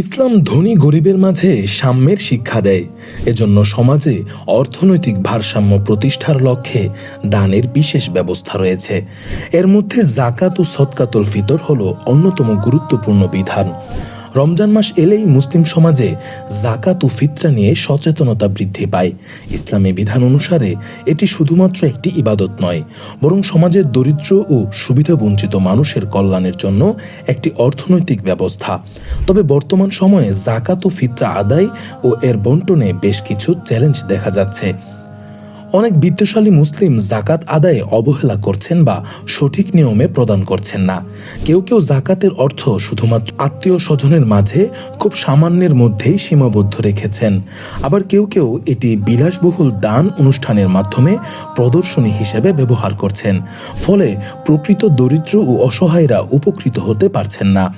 ইসলাম ধনী গরিবের মাঝে সাম্যের শিক্ষা দেয়। এজন্য সমাজে অর্থনৈতিক ভারসাম্য প্রতিষ্ঠার লক্ষ্যে দানের বিশেষ ব্যবস্থা রয়েছে। এর মধ্যে জাকাত ও সৎকাতুল ফিতর হল অন্যতম গুরুত্বপূর্ণ বিধান। রমজান মাস এলেই মুসলিম সমাজে জাকাত ও ফিতরা নিয়ে সচেতনতা বৃদ্ধি পায়। ইসলামী বিধান অনুসারে এটি শুধুমাত্র একটি ইবাদত নয়, বরং সমাজের দরিদ্র ও সুবিধাবঞ্চিত মানুষের কল্যাণের জন্য একটি অর্থনৈতিক ব্যবস্থা। তবে বর্তমান সময়ে জাকাত ও ফিতরা আদায় ও এর বন্টনে বেশ কিছু চ্যালেঞ্জ দেখা যাচ্ছে। অনেক বিত্তশালী মুসলিম জাকাত আদায়ে অবহেলা করছেন বা সঠিক নিয়মে প্রদান করছেন না। কেউ কেউ জাকাতের অর্থ শুধুমাত্র আত্মীয় স্বজনের মাঝে খুব সামান্যের মধ্যেই সীমাবদ্ধ রেখেছেন। আবার কেউ কেউ এটি বিলাসবহুল দান অনুষ্ঠানের মাধ্যমে প্রদর্শনী হিসেবে ব্যবহার করছেন। ফলে প্রকৃত দরিদ্র ও অসহায়রা উপকৃত হতে পারছেন না।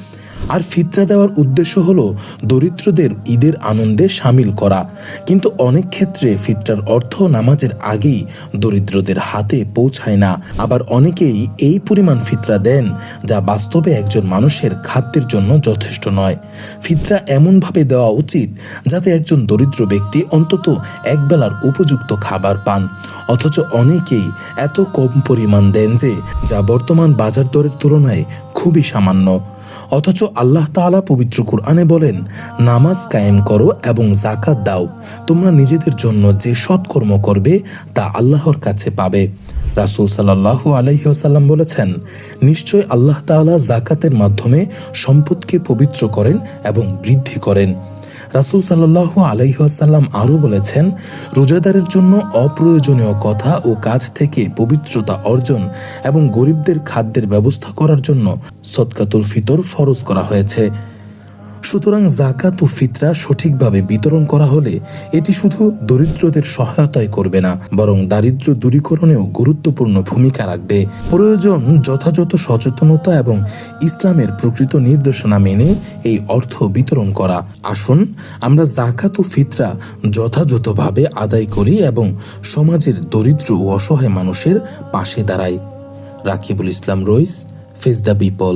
আর ফিতরা দেওয়ার উদ্দেশ্য হলো দরিদ্রদের ঈদের আনন্দে সামিল করা। কিন্তু অনেক ক্ষেত্রে ফিতরার অর্থ নামাজের আগেই দরিদ্রদের হাতে পৌঁছায় না। আবার অনেকেই এই পরিমাণ ফিতরা দেন, যা বাস্তবে একজন মানুষের খাদ্যের জন্য যথেষ্ট নয়। ফিতরা এমনভাবে দেওয়া উচিত, যাতে একজন দরিদ্র ব্যক্তি অন্তত একবেলার উপযুক্ত খাবার পান। অথচ অনেকেই এত কম পরিমাণ দেন যে, যা বর্তমান বাজার দরের তুলনায় খুবই সামান্য। অথচ আল্লাহ তালা পবিত্র কুরআনে বলেন, নামাজ কায়েম করো এবং জাকাত দাও। তোমরা নিজেদের জন্য যে সৎকর্ম করবে, তা আল্লাহর কাছে পাবে। রাসুল সাল্লাহ আলাইহি ওয়াসাল্লাম বলেছেন, নিশ্চয় আল্লাহ তালা জাকাতের মাধ্যমে সম্পদকে পবিত্র করেন এবং বৃদ্ধি করেন। রাসূল সাল্লাল্লাহু আলহিহাসাল্লাম আরও বলেছেন, রোজাদারের জন্য অপ্রয়োজনীয় কথা ও কাজ থেকে পবিত্রতা অর্জন এবং গরিবদের খাদ্যের ব্যবস্থা করার জন্য সৎকাতুল ফিতর ফরজ করা হয়েছে। সুতরাং জাকাত ও ফিতরা সঠিকভাবে বিতরণ করা হলে এটি শুধু দরিদ্রদের সহায়তাই করবে না, বরং দারিদ্র্য দূরীকরণেও গুরুত্বপূর্ণ ভূমিকা রাখবে। প্রয়োজন যথাযথ সচেতনতা এবং ইসলামের প্রকৃত নির্দেশনা মেনে এই অর্থ বিতরণ করা। আসুন, আমরা জাকাত ও ফিতরা যথাযথভাবে আদায় করি এবং সমাজের দরিদ্র ও অসহায় মানুষের পাশে দাঁড়াই। Rakibul Islam Rais face the people